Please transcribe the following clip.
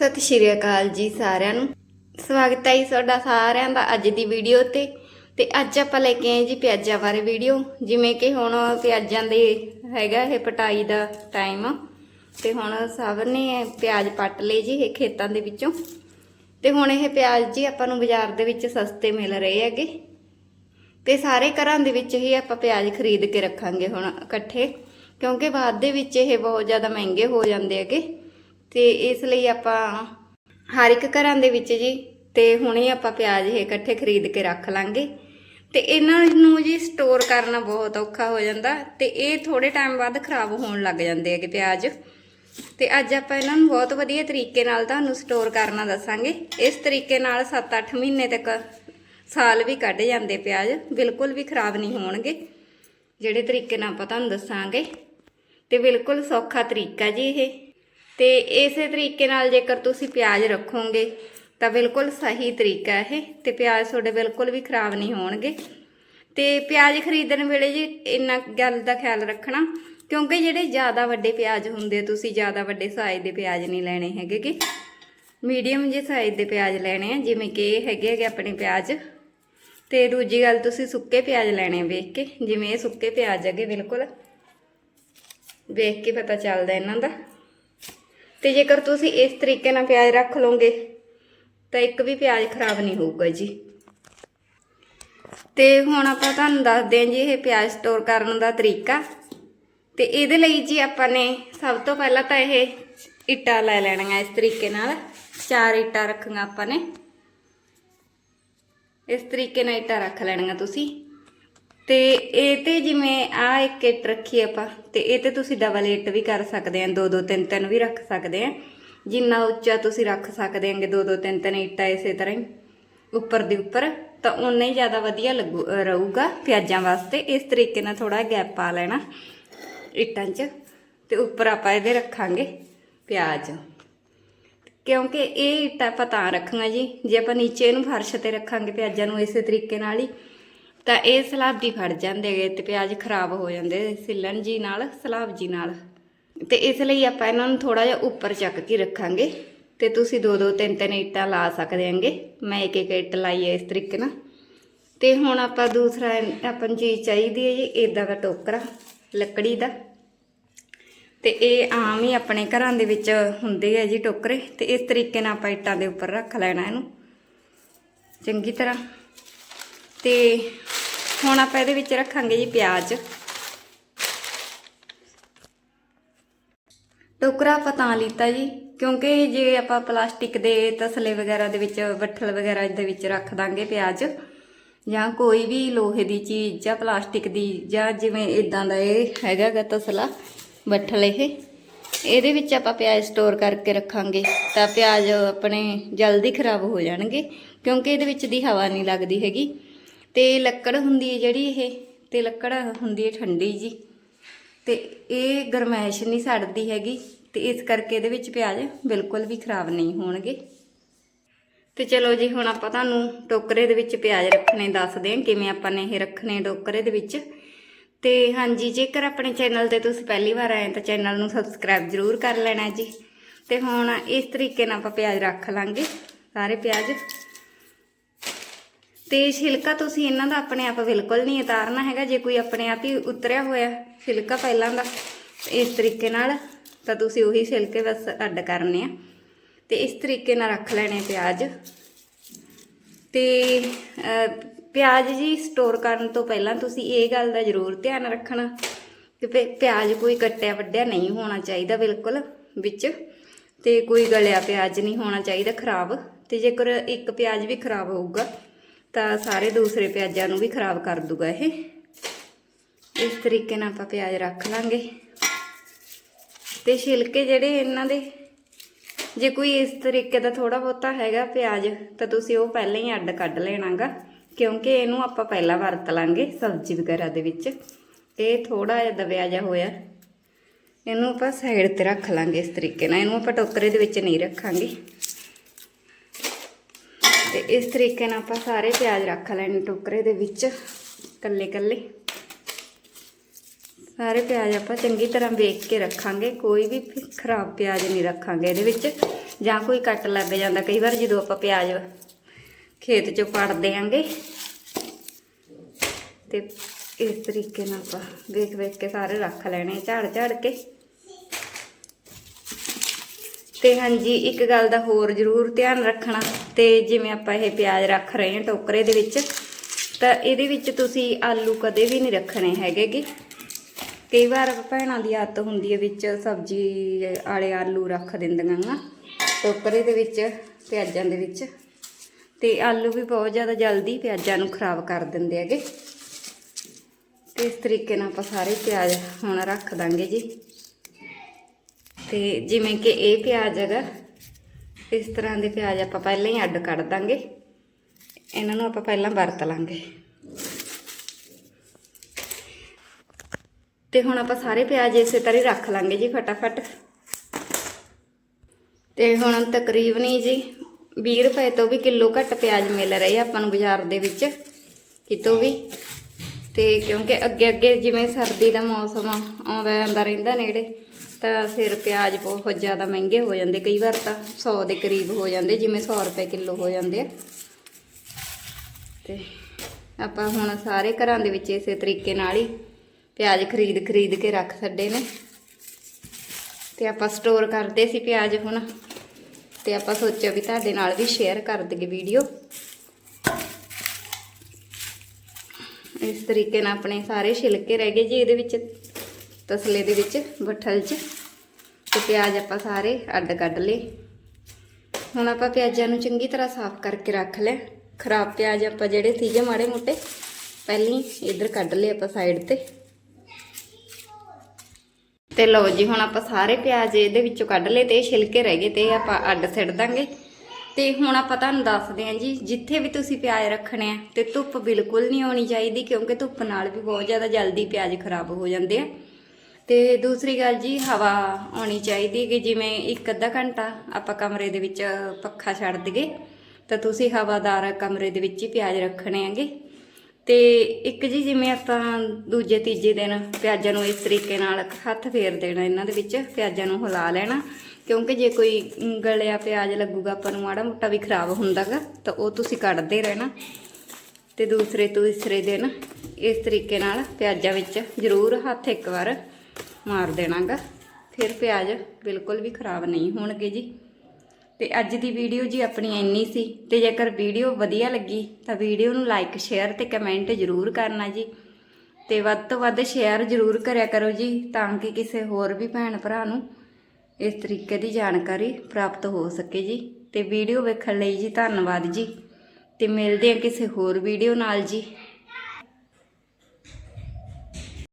ਸਤਿ ਸ਼੍ਰੀ ਅਕਾਲ ਜੀ ਸਾਰਿਆਂ ਨੂੰ। ਸਵਾਗਤ ਹੈ ਜੀ ਤੁਹਾਡਾ ਸਾਰਿਆਂ ਦਾ ਅੱਜ ਦੀ ਵੀਡੀਓ ਤੇ। ਤੇ ਅੱਜ ਆਪਾਂ ਲੈ ਕੇ ਆਏ ਜੀ ਪਿਆਜ਼ਾਂ ਬਾਰੇ ਵੀਡੀਓ। ਜਿਵੇਂ ਕਿ ਹੁਣ ਪਿਆਜ਼ਾਂ ਦੇ ਹੈਗਾ ਇਹ ਪਟਾਈ ਦਾ ਟਾਈਮ ਤੇ ਹੁਣ ਸਭ ਨੇ ਪਿਆਜ਼ ਪੱਟ ਲਏ ਜੀ ਇਹ ਖੇਤਾਂ ਦੇ ਵਿੱਚੋਂ। ਤੇ ਹੁਣ ਇਹ ਪਿਆਜ਼ ਜੀ ਆਪਾਂ ਨੂੰ ਬਾਜ਼ਾਰ ਦੇ ਵਿੱਚ ਸਸਤੇ ਮਿਲ ਰਹੇ ਹੈਗੇ। ਤੇ ਸਾਰੇ ਘਰਾਂ ਦੇ ਵਿੱਚ ਹੀ ਆਪਾਂ ਪਿਆਜ਼ ਖਰੀਦ ਕੇ ਰੱਖਾਂਗੇ ਹੁਣ ਇਕੱਠੇ। ਕਿਉਂਕਿ ਬਾਅਦ ਦੇ ਵਿੱਚ ਇਹ ਬਹੁਤ ਜ਼ਿਆਦਾ ਮਹਿੰਗੇ ਹੋ ਜਾਂਦੇ ਹੈਗੇ। ਤੇ ਇਸ ਲਈ ਆਪਾਂ ਹਰ ਇੱਕ ਘਰਾਂ ਦੇ ਵਿੱਚ ਜੀ, ਤੇ ਹੁਣੇ ਆਪਾਂ ਪਿਆਜ਼ ਇਹ ਇਕੱਠੇ ਖਰੀਦ ਕੇ ਰੱਖ ਲਾਂਗੇ। ਤੇ ਇਹਨਾਂ ਨੂੰ ਜੀ ਸਟੋਰ ਕਰਨਾ ਬਹੁਤ ਔਖਾ ਹੋ ਜਾਂਦਾ ਤੇ ਇਹ ਥੋੜੇ ਟਾਈਮ ਬਾਅਦ ਖਰਾਬ ਹੋਣ ਲੱਗ ਜਾਂਦੇ ਹੈਗੇ ਪਿਆਜ਼। ਤੇ ਅੱਜ ਆਪਾਂ ਇਹਨਾਂ ਨੂੰ ਬਹੁਤ ਵਧੀਆ ਤਰੀਕੇ ਨਾਲ ਤੁਹਾਨੂੰ ਸਟੋਰ ਕਰਨਾ ਦੱਸਾਂਗੇ। ਇਸ ਤਰੀਕੇ ਨਾਲ 7-8 ਮਹੀਨੇ ਤੱਕ ਸਾਲ ਵੀ ਕੱਢ ਜਾਂਦੇ ਪਿਆਜ਼, ਬਿਲਕੁਲ ਵੀ ਖਰਾਬ ਨਹੀਂ ਹੋਣਗੇ। ਜਿਹੜੇ ਤਰੀਕੇ ਨਾਲ ਆਪਾਂ ਤੁਹਾਨੂੰ ਦੱਸਾਂਗੇ। ਤੇ ਬਿਲਕੁਲ ਸੌਖਾ ਤਰੀਕਾ ਜੀ ਇਹ। ਤੇ ਇਸੇ ਤਰੀਕੇ ਨਾਲ ਜੇਕਰ ਤੁਸੀਂ ਪਿਆਜ਼ ਰੱਖੋਗੇ, ਤਾਂ ਬਿਲਕੁਲ ਸਹੀ ਤਰੀਕਾ ਇਹ ਤੇ ਪਿਆਜ਼ ਤੁਹਾਡੇ ਬਿਲਕੁਲ ਵੀ ਖਰਾਬ ਨਹੀਂ ਹੋਣਗੇ। ਤੇ ਪਿਆਜ਼ ਖਰੀਦਣ ਵੇਲੇ ਜੀ ਇੰਨਾ ਗੱਲ ਦਾ ਖਿਆਲ ਰੱਖਣਾ, ਕਿਉਂਕਿ ਜਿਹੜੇ ਜ਼ਿਆਦਾ ਵੱਡੇ ਪਿਆਜ਼ ਹੁੰਦੇ ਤੁਸੀਂ ਜ਼ਿਆਦਾ ਵੱਡੇ ਸਾਈਜ਼ ਦੇ ਪਿਆਜ਼ ਨਹੀਂ ਲੈਣੇ ਹੈਗੇ ਕਿ ਮੀਡੀਅਮ ਜੇ ਸਾਈਜ਼ ਦੇ ਪਿਆਜ਼ ਲੈਣੇ ਆ, ਜਿਵੇਂ ਕਿ ਇਹ ਹੈਗੇ ਹੈਗੇ ਆਪਣੇ ਪਿਆਜ਼। ਤੇ ਦੂਜੀ ਗੱਲ ਤੁਸੀਂ ਸੁੱਕੇ ਪਿਆਜ਼ ਲੈਣੇ ਵੇਖ ਕੇ, ਜਿਵੇਂ ਇਹ ਸੁੱਕੇ ਪਿਆਜ਼ ਹੈਗੇ ਬਿਲਕੁਲ। ਵੇਖ ਕੇ ਪਤਾ ਚੱਲਦਾ ਇਹਨਾਂ ਦਾ। ਤੇ ਜੇਕਰ ਤੁਸੀਂ ਇਸ ਤਰੀਕੇ ਨਾਲ ਪਿਆਜ਼ ਰੱਖ ਲਓਗੇ, ਤਾਂ ਇੱਕ ਵੀ ਪਿਆਜ਼ ਖਰਾਬ ਨਹੀਂ ਹੋਊਗਾ ਜੀ। ਤੇ ਹੁਣ ਆਪਾਂ ਤੁਹਾਨੂੰ ਦੱਸਦੇ ਹਾਂ ਜੀ, ਇਹ ਪਿਆਜ਼ ਸਟੋਰ ਕਰਨ ਦਾ ਤਰੀਕਾ। ਤੇ ਇਹਦੇ ਲਈ ਜੀ ਆਪਾਂ ਨੇ ਸਭ ਤੋਂ ਪਹਿਲਾਂ ਤਾਂ ਇਹ ਇੱਟਾਂ ਲੈ ਲੈਣੀਆਂ ਇਸ ਤਰੀਕੇ ਨਾਲ। ਚਾਰ ਇੱਟਾਂ ਰੱਖੀਆਂ ਆਪਾਂ ਨੇ। ਇਸ ਤਰੀਕੇ ਨਾਲ ਇੱਟਾਂ ਰੱਖ ਲੈਣੀਆਂ ਤੁਸੀਂ। ਤੇ ਇਹ ਤੇ ਜਿਵੇਂ ਆ ਇੱਕ ਇੱਟ ਰੱਖੀ ਆਪਾਂ ਤੇ ਇਹ ਤੇ ਤੁਸੀਂ ਡਬਲ ਇੱਟ ਵੀ ਕਰ ਸਕਦੇ ਆ ਦੋ ਦੋ ਤਿੰਨ ਤਿੰਨ ਵੀ ਰੱਖ ਸਕਦੇ ਆ। ਜਿੰਨਾ ਉੱਚਾ ਤੁਸੀਂ ਰੱਖ ਸਕਦੇ ਆਂਗੇ ਦੋ ਦੋ ਤਿੰਨ ਤਿੰਨ ਇੱਟਾਂ ਇਸੇ ਤਰ੍ਹਾਂ ਹੀ ਉੱਪਰ ਦੇ ਉੱਪਰ ਤਾਂ ਉਨਾ ਹੀ ਜ਼ਿਆਦਾ ਵਧੀਆ ਲੱਗੂ ਅ, ਰਹੂਗਾ ਪਿਆਜ਼ਾਂ ਵਾਸਤੇ। ਇਸ ਤਰੀਕੇ ਨਾਲ ਥੋੜਾ ਗੈਪ ਪਾ ਲੈਣਾ ਇੱਟਾਂ 'ਚ ਤੇ ਉੱਪਰ ਆਪਾਂ ਇਹਦੇ ਰੱਖਾਂਗੇ ਪਿਆਜ਼। ਕਿਉਂਕਿ ਇਹ ਇੱਟਾਂ ਆਪਾਂ ਤਾਂ ਰੱਖਾਂਗੇ ਜੀ ਜੇ ਆਪਾਂ ਨੀਚੇ ਇਹਨੂੰ ਫਰਸ਼ ਤੇ ਰੱਖਾਂਗੇ ਪਿਆਜ਼ਾਂ ਨੂੰ ਇਸੇ ਤਰੀਕੇ ਨਾਲ ਹੀ ਤਾਂ ਇਹ ਸਲਾਬ ਦੀ ਫੜ ਜਾਂਦੇ ਹੈਗੇ ਤੇ ਪਿਆਜ਼ ਖਰਾਬ ਹੋ ਜਾਂਦੇ ਸਿੱਲਣ ਜੀ ਨਾਲ, ਸਲਾਬ ਜੀ ਨਾਲ। ਤੇ ਇਸ ਲਈ ਆਪਾਂ ਇਹਨਾਂ ਨੂੰ ਥੋੜਾ ਜਿਹਾ ਉੱਪਰ ਚੱਕ ਕੇ ਰੱਖਾਂਗੇ ਤੇ ਤੁਸੀਂ ਦੋ ਦੋ ਤਿੰਨ ਤਿੰਨ ਇੱਟਾਂ ਲਾ ਸਕਦੇ ਆਂਗੇ ਮੈਂ ਇੱਕ ਇੱਕ ਇੱਟ ਲਾਈ ਹੈ ਇਸ ਤਰੀਕੇ ਨਾਲ। ਤੇ ਹੁਣ ਆਪਾਂ ਦੂਸਰਾ ਆਪਾਂ ਨੂੰ ਚੀਜ਼ ਚਾਹੀਦੀ ਹੈ ਜੀ ਇਦਾਂ ਦਾ ਟੋਕਰਾ, ਲੱਕੜੀ ਦਾ। ਤੇ ਇਹ ਆਮ ਹੀ ਆਪਣੇ ਘਰਾਂ ਦੇ ਵਿੱਚ ਹੁੰਦੇ ਆ ਜੀ ਟੋਕਰੇ। ਤੇ ਇਸ ਤਰੀਕੇ ਨਾਲ ਆਪਾਂ ਇੱਟਾਂ ਦੇ ਉੱਪਰ ਰੱਖ ਲੈਣਾ ਇਹਨੂੰ। ਚੰਗੀ ਤਰ੍ਹਾਂ। ਤੇ ਹੁਣ ਆਪਾਂ ਇਹਦੇ ਵਿੱਚ ਰੱਖਾਂਗੇ ਜੀ ਪਿਆਜ਼। ਟੋਕਰਾ ਆਪਾਂ ਤਾਂ ਲਿੱਤਾ ਜੀ, ਕਿਉਂਕਿ ਜੇ ਆਪਾਂ ਪਲਾਸਟਿਕ ਦੇ ਤਸਲੇ ਵਗੈਰਾ ਦੇ ਵਿੱਚ, ਵੱਠਲ ਵਗੈਰਾ ਦੇ ਵਿੱਚ ਰੱਖ ਦਾਂਗੇ ਪਿਆਜ਼, ਜਾਂ ਕੋਈ ਵੀ ਲੋਹੇ ਦੀ ਚੀਜ਼, ਜਾਂ ਪਲਾਸਟਿਕ ਦੀ, ਜਾਂ ਜਿਵੇਂ ਇਦਾਂ ਦਾ ਇਹ ਹੈਗਾ ਤਸਲਾ ਬੱਠਲ ਇਹ, ਇਹਦੇ ਵਿੱਚ ਆਪਾਂ ਪਿਆਜ਼ ਸਟੋਰ ਕਰਕੇ ਰੱਖਾਂਗੇ, ਤਾਂ ਪਿਆਜ਼ ਆਪਣੇ ਜਲਦੀ ਖਰਾਬ ਹੋ ਜਾਣਗੇ, ਕਿਉਂਕਿ ਇਹਦੇ ਵਿੱਚ ਦੀ ਹਵਾ ਨਹੀਂ ਲੱਗਦੀ ਹੈਗੀ। ਤੇ ਲੱਕੜ ਹੁੰਦੀ ਹੈ ਜਿਹੜੀ ਇਹ, ਤੇ ਲੱਕੜ ਹੁੰਦੀ ਹੈ ਠੰਡੀ ਜੀ। ਤੇ ਇਹ ਗਰਮੈਸ਼ ਨਹੀਂ ਸੜਦੀ ਹੈਗੀ, ਤੇ ਇਸ ਕਰਕੇ ਇਹਦੇ ਵਿੱਚ ਪਿਆਜ਼ ਬਿਲਕੁਲ ਵੀ ਖਰਾਬ ਨਹੀਂ ਹੋਣਗੇ। ਤੇ ਚਲੋ ਜੀ, ਹੁਣ ਆਪਾਂ ਤੁਹਾਨੂੰ ਟੋਕਰੇ ਦੇ ਵਿੱਚ ਪਿਆਜ਼ ਰੱਖਣੇ ਦੱਸਦੇ ਹਾਂ ਕਿਵੇਂ ਆਪਾਂ ਨੇ ਇਹ ਰੱਖਣੇ ਟੋਕਰੇ ਦੇ ਵਿੱਚ। ਤੇ ਹਾਂਜੀ, ਜੇਕਰ ਆਪਣੇ ਚੈਨਲ ਤੇ ਤੁਸੀਂ ਪਹਿਲੀ ਵਾਰ ਆਏ ਤਾਂ ਚੈਨਲ ਨੂੰ ਸਬਸਕ੍ਰਾਈਬ ਜ਼ਰੂਰ ਕਰ ਲੈਣਾ ਜੀ। ਤੇ ਹੁਣ ਇਸ ਤਰੀਕੇ ਨਾਲ ਆਪਾਂ ਪਿਆਜ਼ ਰੱਖ ਲਾਂਗੇ, ਸਾਰੇ ਪਿਆਜ਼। ਤੇ ਛਿਲਕਾ ਤੁਸੀਂ ਇਹਨਾਂ ਦਾ ਆਪਣੇ ਆਪ ਬਿਲਕੁਲ ਨਹੀਂ ਉਤਾਰਨਾ ਹੈਗਾ। ਜੇ ਕੋਈ ਆਪਣੇ ਆਪ ਹੀ ਉਤਰਿਆ ਹੋਇਆ ਛਿਲਕਾ ਪਹਿਲਾਂ ਦਾ, ਇਸ ਤਰੀਕੇ ਨਾਲ ਤਾਂ ਤੁਸੀਂ ਉਹੀ ਛਿਲਕੇ ਬਸ ਅੱਡ ਕਰਨੇ ਆ। ਤੇ ਇਸ ਤਰੀਕੇ ਨਾਲ ਰੱਖ ਲੈਣੇ ਪਿਆਜ਼। ਤੇ ਪਿਆਜ਼ ਜੀ ਸਟੋਰ ਕਰਨ ਤੋਂ ਪਹਿਲਾਂ ਤੁਸੀਂ ਇਹ ਗੱਲ ਦਾ ਜ਼ਰੂਰ ਧਿਆਨ ਰੱਖਣਾ ਕਿ ਪਿ- ਪਿਆਜ਼ ਕੋਈ ਕੱਟਿਆ ਵੱਡਿਆ ਨਹੀਂ ਹੋਣਾ ਚਾਹੀਦਾ ਬਿਲਕੁਲ ਵਿੱਚ। ਤੇ ਕੋਈ ਗਲਿਆ ਪਿਆਜ਼ ਨਹੀਂ ਹੋਣਾ ਚਾਹੀਦਾ ਖਰਾਬ। ਤੇ ਜੇਕਰ ਇੱਕ ਪਿਆਜ਼ ਵੀ ਖਰਾਬ ਹੋਊਗਾ ਤਾਂ ਸਾਰੇ ਦੂਸਰੇ ਪਿਆਜ਼ਾਂ ਨੂੰ ਵੀ ਖਰਾਬ ਕਰ ਦੂਗਾ ਇਹ। ਇਸ ਤਰੀਕੇ ਨਾਲ ਆਪਾਂ ਪਿਆਜ਼ ਰੱਖ ਲਾਂਗੇ। ਤੇ ਛਿਲਕੇ ਜਿਹੜੇ ਇਹਨਾਂ ਦੇ, ਜੇ ਕੋਈ ਇਸ ਤਰੀਕੇ ਦਾ ਥੋੜਾ ਬਹੁਤਾ ਹੈਗਾ ਪਿਆਜ਼, ਤਾਂ ਤੁਸੀਂ ਉਹ ਪਹਿਲਾਂ ਹੀ ਅੱਡ ਕੱਢ ਲੈਣਾਗਾ, ਕਿਉਂਕਿ ਇਹਨੂੰ ਆਪਾਂ ਪਹਿਲਾਂ ਵਰਤ ਲਾਂਗੇ ਸਬਜ਼ੀ ਵਗੈਰਾ ਦੇ ਵਿੱਚ। ਇਹ ਥੋੜਾ ਜਿਹਾ ਦਬਿਆ ਜਿਹਾ ਹੋਇਆ। ਇਹਨੂੰ ਆਪਾਂ ਸਾਈਡ ਤੇ ਰੱਖ ਲਾਂਗੇ ਇਸ ਤਰੀਕੇ ਨਾਲ। ਇਹਨੂੰ ਆਪਾਂ ਟੋਕਰੇ ਦੇ ਵਿੱਚ ਨਹੀਂ ਰੱਖਾਂਗੇ। ਤੇ ਇਸ ਤਰੀਕੇ ਨਾਲ ਆਪਾਂ ਸਾਰੇ ਪਿਆਜ਼ ਰੱਖ ਲੈਣੇ ਟੋਕਰੇ ਦੇ ਵਿੱਚ ਕੱਲੇ ਕੱਲੇ ਸਾਰੇ ਪਿਆਜ਼ ਆਪਾਂ ਚੰਗੀ ਤਰ੍ਹਾਂ ਵੇਖ ਕੇ ਰੱਖਾਂਗੇ, ਕੋਈ ਵੀ ਖਰਾਬ ਪਿਆਜ਼ ਨਹੀਂ ਰੱਖਾਂਗੇ ਇਹਦੇ ਵਿੱਚ, ਜਾਂ ਕੋਈ ਕੱਟ ਲੱਗ ਜਾਂਦਾ। ਕਈ ਵਾਰ ਜਦੋਂ ਆਪਾਂ ਪਿਆਜ਼ ਖੇਤ ਚੋਂ ਪੜ ਦੇਾਂਗੇ ਤੇ ਇਸ ਤਰੀਕੇ ਨਾਲ ਆਪਾਂ ਵੇਖ ਵੇਖ ਕੇ ਸਾਰੇ ਰੱਖ ਲੈਣੇ ਝਾੜ ਝਾੜ ਕੇ। ਤੇ ਹਾਂਜੀ, ਇੱਕ ਗੱਲ ਦਾ ਹੋਰ ਜ਼ਰੂਰ ਧਿਆਨ ਰੱਖਣਾ ਤੇ ਜਿਵੇਂ ਆਪਾਂ ਇਹ ਪਿਆਜ਼ ਰੱਖ ਰਹੇ ਹਾਂ ਟੋਕਰੇ ਦੇ ਵਿੱਚ, ਤਾਂ ਇਹਦੇ ਵਿੱਚ ਤੁਸੀਂ ਆਲੂ ਕਦੇ ਵੀ ਨਹੀਂ ਰੱਖਣੇ ਹੈਗੇਗੇ ਕਈ ਵਾਰ ਭੈਣਾਂ ਦੀ ਆਦਤ ਹੁੰਦੀ ਹੈ ਵਿੱਚ ਸਬਜ਼ੀ ਵਾਲੇ ਆਲੂ ਰੱਖ ਦਿੰਦੀਆਂ ਗਾ ਟੋਕਰੇ ਦੇ ਵਿੱਚ, ਪਿਆਜ਼ਾਂ ਦੇ ਵਿੱਚ। ਤੇ ਆਲੂ ਵੀ ਬਹੁਤ ਜ਼ਿਆਦਾ ਜਲਦੀ ਪਿਆਜ਼ਾਂ ਨੂੰ ਖਰਾਬ ਕਰ ਦਿੰਦੇ ਹੈਗੇ। ਤੇ ਇਸ ਤਰੀਕੇ ਨਾਲ ਆਪਾਂ ਸਾਰੇ ਪਿਆਜ਼ ਹੁਣ ਰੱਖ ਦਾਂਗੇ ਜੀ। ਤੇ ਜਿਵੇਂ ਕਿ ਇਹ ਪਿਆਜ਼ ਹੈਗਾ, ਇਸ ਤਰ੍ਹਾਂ ਦੇ ਪਿਆਜ਼ ਆਪਾਂ ਪਹਿਲਾਂ ਹੀ ਅੱਡ ਕੱਢ ਦਾਂਗੇ। ਇਹਨਾਂ ਨੂੰ ਆਪਾਂ ਪਹਿਲਾਂ ਵਰਤ ਲਾਂਗੇ। ਤੇ ਹੁਣ ਆਪਾਂ ਸਾਰੇ ਪਿਆਜ਼ ਇਸੇ ਤਰ੍ਹਾਂ ਹੀ ਰੱਖ ਲਾਂਗੇ ਜੀ ਫਟਾਫਟ। ਤੇ ਹੁਣ ਤਕਰੀਬਨ ਹੀ ਜੀ 20 ਰੁਪਏ ਤੋਂ ਵੀ ਕਿਲੋ ਘੱਟ ਪਿਆਜ਼ ਮਿਲ ਰਹੇ ਆਪਾਂ ਨੂੰ ਬਾਜ਼ਾਰ ਦੇ ਵਿੱਚ, ਕਿਤੋਂ ਵੀ। ਤੇ ਕਿਉਂਕਿ ਅੱਗੇ ਅੱਗੇ ਜਿਵੇਂ ਸਰਦੀ ਦਾ ਮੌਸਮ ਆਉਂਦਾ ਜਾਂਦਾ ਰਹਿੰਦਾ ਨੇੜੇ। ਤਾਂ ਫਿਰ ਪਿਆਜ਼ ਬਹੁਤ ਜ਼ਿਆਦਾ ਮਹਿੰਗੇ ਹੋ ਜਾਂਦੇ, ਕਈ ਵਾਰ ਤਾਂ 100 ਦੇ ਕਰੀਬ ਹੋ ਜਾਂਦੇ, ਜਿਵੇਂ 100 ਰੁਪਏ ਕਿਲੋ ਹੋ ਜਾਂਦੇ ਆ। ਤੇ ਆਪਾਂ ਹੁਣ ਸਾਰੇ ਘਰਾਂ ਦੇ ਵਿੱਚ ਇਸੇ ਤਰੀਕੇ ਨਾਲ ਹੀ ਪਿਆਜ਼ ਖਰੀਦ ਖਰੀਦ ਕੇ ਰੱਖ ਛੱਡੇ ਨੇ। ਤੇ ਆਪਾਂ ਸਟੋਰ ਕਰਦੇ ਸੀ ਪਿਆਜ਼ ਹੁਣ, ਤੇ ਆਪਾਂ ਸੋਚਿਆ ਵੀ ਤੁਹਾਡੇ ਨਾਲ ਵੀ ਸ਼ੇਅਰ ਕਰ ਦਈਏ ਵੀਡੀਓ ਇਸ ਤਰੀਕੇ ਨਾਲ ਆਪਣੇ ਸਾਰੇ ਛਿਲਕੇ ਰਹਿ ਗਏ ਜੀ, ਇਹਦੇ ਵਿੱਚ ਤਸਲੇ ਦੇ ਵਿੱਚ ਬੱਠਲ 'ਚ ਤੇ ਪਿਆਜ਼ ਆਪਾਂ ਸਾਰੇ ਅੱਡ ਕੱਢ ਲਏ। ਹੁਣ ਆਪਾਂ ਪਿਆਜ਼ਾਂ ਨੂੰ ਚੰਗੀ ਤਰ੍ਹਾਂ ਸਾਫ਼ ਕਰਕੇ ਰੱਖ ਲਿਆ ਖਰਾਬ ਪਿਆਜ਼ ਆਪਾਂ ਜਿਹੜੇ ਸੀਗੇ ਮਾੜੇ ਮੋਟੇ, ਪਹਿਲਾਂ ਹੀ ਇੱਧਰ ਕੱਢ ਲਏ ਆਪਾਂ ਸਾਈਡ ਤੇ। ਤੇ ਲਓ ਜੀ, ਹੁਣ ਆਪਾਂ ਸਾਰੇ ਪਿਆਜ਼ ਇਹਦੇ ਵਿੱਚੋਂ ਕੱਢ ਲਏ ਤੇ ਛਿਲਕੇ ਰਹਿ ਗਏ ਤੇ ਆਪਾਂ ਅੱਡ ਸਿੱਟ ਦਾਂਗੇ। ਤੇ ਹੁਣ ਆਪਾਂ ਤੁਹਾਨੂੰ ਦੱਸਦੇ ਹਾਂ ਜੀ, ਜਿੱਥੇ ਵੀ ਤੁਸੀਂ ਪਿਆਜ਼ ਰੱਖਣੇ ਆ ਤੇ ਧੁੱਪ ਬਿਲਕੁਲ ਨਹੀਂ ਆਉਣੀ ਚਾਹੀਦੀ ਕਿਉਂਕਿ ਧੁੱਪ ਨਾਲ ਵੀ ਬਹੁਤ ਜ਼ਿਆਦਾ ਜਲਦੀ ਪਿਆਜ਼ ਖਰਾਬ ਹੋ ਜਾਂਦੇ ਆ। ਤੇ ਦੂਸਰੀ ਗੱਲ ਜੀ, ਹਵਾ ਆਉਣੀ ਚਾਹੀਦੀ ਕਿ ਜਿਵੇਂ ਇੱਕ ਅੱਧਾ ਘੰਟਾ ਆਪਾਂ ਕਮਰੇ ਦੇ ਵਿੱਚ ਪੱਖਾ ਛੱਡ ਦਈਏ, ਤਾਂ ਤੁਸੀਂ ਹਵਾਦਾਰ ਕਮਰੇ ਦੇ ਵਿੱਚ ਹੀ ਪਿਆਜ਼ ਰੱਖਣੇ ਆਂਗੇ ਤੇ ਇੱਕ ਜੀ, ਜਿਵੇਂ ਆਪਾਂ ਦੂਜੇ, ਤੀਜੇ ਦਿਨ ਪਿਆਜ਼ਾਂ ਨੂੰ ਇਸ ਤਰੀਕੇ ਨਾਲ ਹੱਥ ਫੇਰ ਦੇਣਾ ਇਹਨਾਂ ਦੇ ਵਿੱਚ, ਪਿਆਜ਼ਾਂ ਨੂੰ ਹਿਲਾ ਲੈਣਾ। ਕਿਉਂਕਿ ਜੇ ਕੋਈ ਗਲਿਆ ਪਿਆਜ਼ ਲੱਗੂਗਾ, ਆਪਾਂ ਨੂੰ ਮਾੜਾ ਮੋਟਾ ਵੀ ਖਰਾਬ ਹੁੰਦਾਗਾ, ਤਾਂ ਉਹ ਤੁਸੀਂ ਕੱਢਦੇ ਰਹਿਣਾ। ਤੇ ਦੂਸਰੇ, ਤੀਸਰੇ ਦਿਨ ਇਸ ਤਰੀਕੇ ਨਾਲ ਪਿਆਜ਼ਾਂ ਵਿੱਚ ਜ਼ਰੂਰ ਹੱਥ ਇੱਕ ਵਾਰ ਮਾਰ ਦੇਣਾਗਾ। ਫਿਰ ਪਿਆਜ਼ ਬਿਲਕੁਲ ਵੀ ਖਰਾਬ ਨਹੀਂ ਹੋਣਗੇ ਜੀ। ਤੇ ਅੱਜ ਦੀ ਵੀਡੀਓ ਜੀ ਆਪਣੀ ਇੰਨੀ ਸੀ। ਤੇ ਜੇਕਰ ਵੀਡੀਓ ਵਧੀਆ ਲੱਗੀ, ਤਾਂ ਵੀਡੀਓ ਨੂੰ ਲਾਈਕ ਸ਼ੇਅਰ ਤੇ ਕਮੈਂਟ ਜ਼ਰੂਰ ਕਰਨਾ ਜੀ। ਤੇ ਵੱਧ ਤੋਂ ਵੱਧ ਸ਼ੇਅਰ ਜ਼ਰੂਰ ਕਰਿਆ ਕਰੋ ਜੀ, ਤਾਂ ਕਿ ਕਿਸੇ ਹੋਰ ਵੀ ਭੈਣ ਭਰਾ ਨੂੰ ਇਸ ਤਰੀਕੇ ਦੀ ਜਾਣਕਾਰੀ ਪ੍ਰਾਪਤ ਹੋ ਸਕੇ ਜੀ। ਤੇ ਵੀਡੀਓ ਵੇਖਣ ਲਈ ਜੀ ਧੰਨਵਾਦ ਜੀ। ਤੇ ਮਿਲਦੇ ਹਾਂ ਕਿਸੇ ਹੋਰ ਵੀਡੀਓ ਨਾਲ ਜੀ।